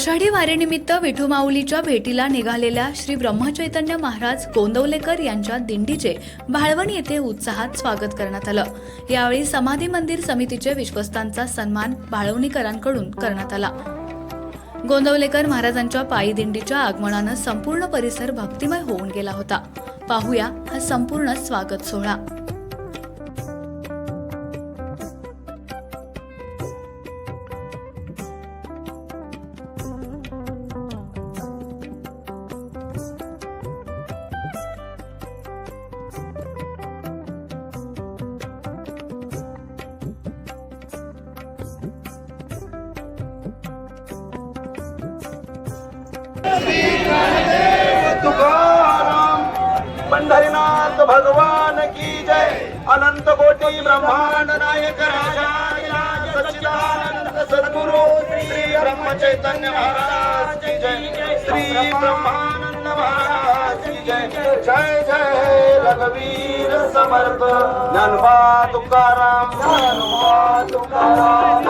आषाढी वारीनिमित्त विठू माऊलीच्या भेटीला निघालेल्या श्री ब्रह्मचैतन्य महाराज गोंदवलेकर यांच्या दिंडीचे भाळवण येथे उत्साहात स्वागत करण्यात आलं. यावेळी समाधी मंदिर समितीचे विश्वस्तांचा सन्मान भाळवणीकरांकडून करण्यात आला. गोंदवलेकर महाराजांच्या पायी दिंडीच्या आगमनानं संपूर्ण परिसर भक्तिमय होऊन गेला होता. पाहूया हा संपूर्ण स्वागत सोहळा. पंढरीनाथ भगवान की जय। अनंत कोटी ब्रह्मांड नायक राजा सच्चिदानंद सद्गुरु श्री ब्रह्म चैतन्य महाराज की जय। श्री ब्रह्मानंद महाराज की जय। जय जय रघुवीर समर्थ। ज्ञानबा तुकाराम। ज्ञानबा तुकाराम।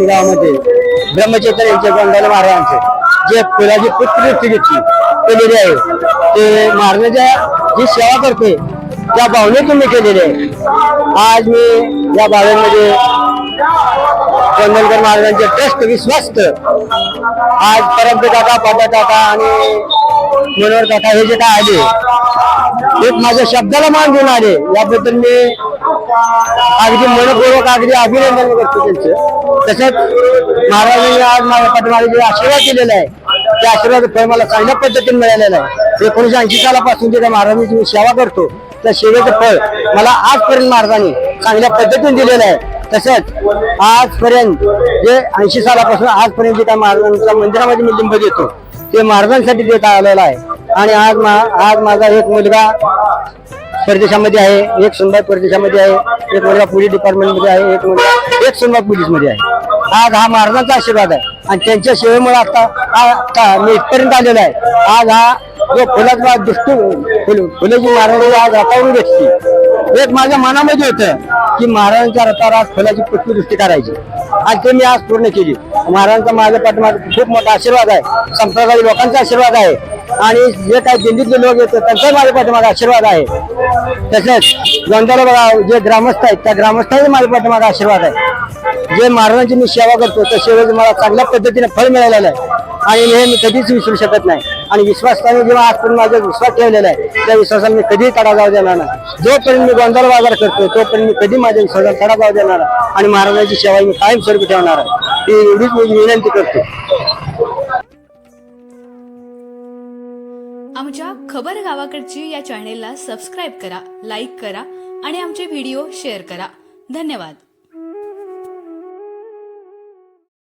ज्ञानोबा ब्रह्मचेतन यांचे तुकाराम यांच्या महाराजांचे जे फुलाची पुत्रवृत्ती घेतली केलेली आहे. ते महाराजांच्या जी सेवा करते त्या भावनेतून मी केलेली आहे. आज मी या भावनेमध्ये गोंदलकर महाराजांचे ट्रस्ट विश्वस्त. आज परमते काका काका आणि मनोहर काका हे जे काय आले एक माझ्या शब्दाला मान घेऊन आले. याबद्दल मी अगदी मनपूर्वक अगदी अभिनंदन करतो. त्यांचं तसंच महाराजांनी आज माझ्या पाठीमागे जे आशीर्वाद दिलेला आहे त्या आशीर्वाद फळ मला चांगल्या पद्धतीने मिळालेलं आहे. एकोणीशे ऐंशी सालापासून जे त्या महाराजांची मी सेवा करतो त्या सेवेचं फळ मला आजपर्यंत महाराजांनी चांगल्या पद्धतीने दिलेलं आहे. तसंच आजपर्यंत जे ऐंशी सालापासून आजपर्यंत जे काय महाराजांच्या मंदिरामध्ये मी लिंब देतो ते महाराजांसाठी देत आलेलं आहे. आणि आज मा आज माझा एक मुलगा परदेशामध्ये आहे एक सुनबाई परदेशामध्ये आहे एक मुलगा पोलीस डिपार्टमेंटमध्ये आहे एक मुलगा एक सुनबाई पोलीसमध्ये आहे. आज हा महाराजांचा आशीर्वाद आहे. आणि त्यांच्या सेवेमुळे आता आता मी इथपर्यंत आलेलो आहे. आज हा जो फुलाचा दृष्टी फुल फुलाची महाराजांनी आज रथावरून दिसते एक माझ्या मनामध्ये होतं की महाराजांच्या रथावर आज फुलाची पुष्पदृष्टी करायची. आज ते मी आज पूर्ण केली. महाराजांचा माझ्या पाठीमागे खूप मोठा आशीर्वाद आहे. संप्रदाय लोकांचा आशीर्वाद आहे. आणि जे काही दिल्लीतले लोक येतात त्यांचा माझ्या पाठीमागे आशीर्वाद आहे. तसेच गोंदाला बघा जे ग्रामस्थ आहेत त्या ग्रामस्थांचा माझ्या पाठीमागे आशीर्वाद आहे. जे महाराजांची मी सेवा करतो त्या सेवेचं मला चांगल्या पद्धतीने फळ मिळालेलं आहे. आणि हे मी कधीच विसरू शकत नाही. आणि विश्वास त्यांनी जेव्हा आजपर्यंत माझा विश्वास ठेवलेला आहे त्या विश्वासाला मी कधीही तडा जाऊ देणार नाही. जोपर्यंत मी गोंधळ बाजार करतो तोपर्यंत मी कधी माझ्या विश्वासाला तडा जाऊ देणार आणि महाराजांची सेवा मी कायमस्वरूपी ठेवणार आहे. ती एवढीच मी विनंती करतो. आमच्या खबर गावाकडची या चॅनेलला सबस्क्राईब करा लाईक करा आणि आमचे व्हिडिओ शेअर करा. धन्यवाद.